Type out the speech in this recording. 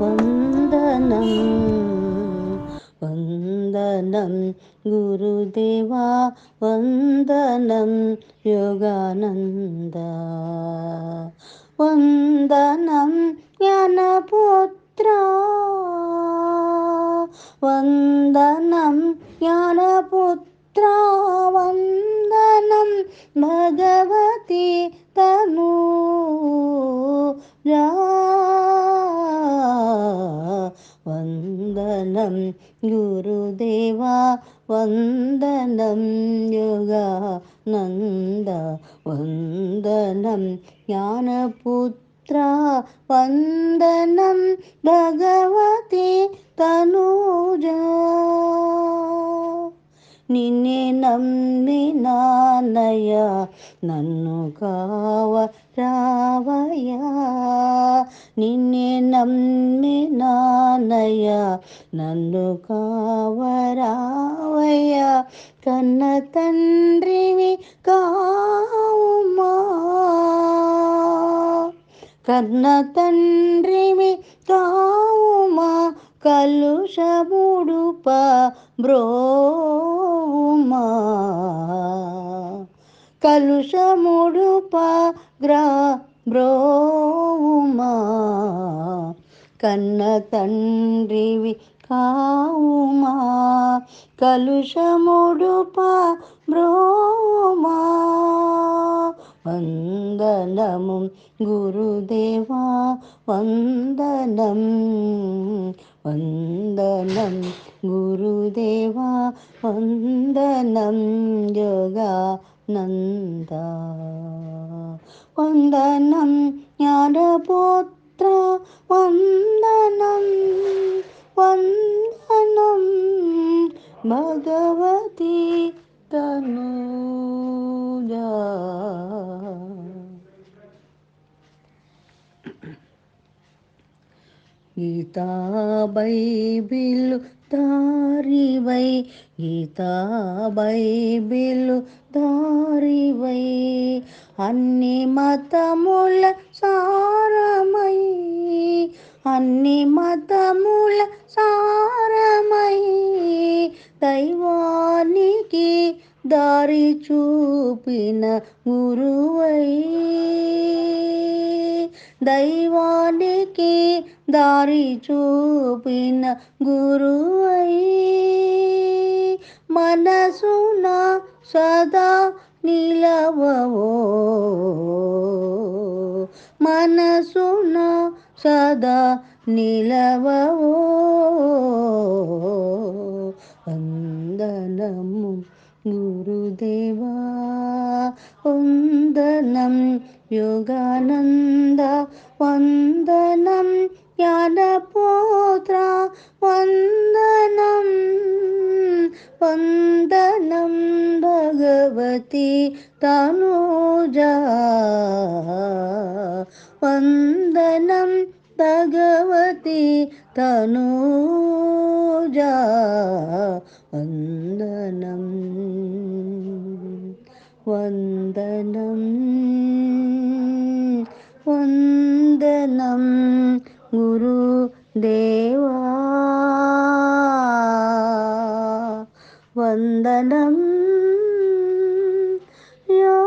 వందనం వందనం గురుదేవా వందనం యోగానంద వందనం జ్ఞానపుత్ర వందనం జ్ఞానపుత్ర వందనం భగవతి తను వందనం గురుదేవా వందనం యోగానంద వందనం జ్ఞానపుత్ర వందనం భగవతి తనూజా. నిన్నే నమ్మి నమ్మినానయ నన్ను కావ రావయ్యా. నిన్నే నమ్మి నమ్మినానయ నన్ను కావరావయ్య కన్న తండ్రివి కావుమా? కన్న తండ్రివి కావుమా? కలుషముడుప బ్రోమా కలుషముడుప గ్రా బ్రో కన్న తండ్రివి కావుమా? కలుషముడుప బ్రోమా వందనము గురుదేవా వందనం. వందనం గురుదేవా వందనం. యోగానంద. వందనం జ్ఞానపుత్ర వందనం వందనం భగవతి తనూజా గీతా బైబిలు దారివై గీతా బైబిలు దారివై. అన్ని మతముల సారమై అన్ని మతముల సారమై దైవానికి దారి చూపిన గురువై. దైవానికి దారి చూపిన గురువై. మనసున సదా నిలవవో. మనసున సదా నిలవవో. యోగానంద వందనం జ్ఞానపోత్ర వందనం వందనం భగవతి తనూజా వందనం భగవతి తనూజా వందనం వందనం వందనం గురుదేవా వందనం యో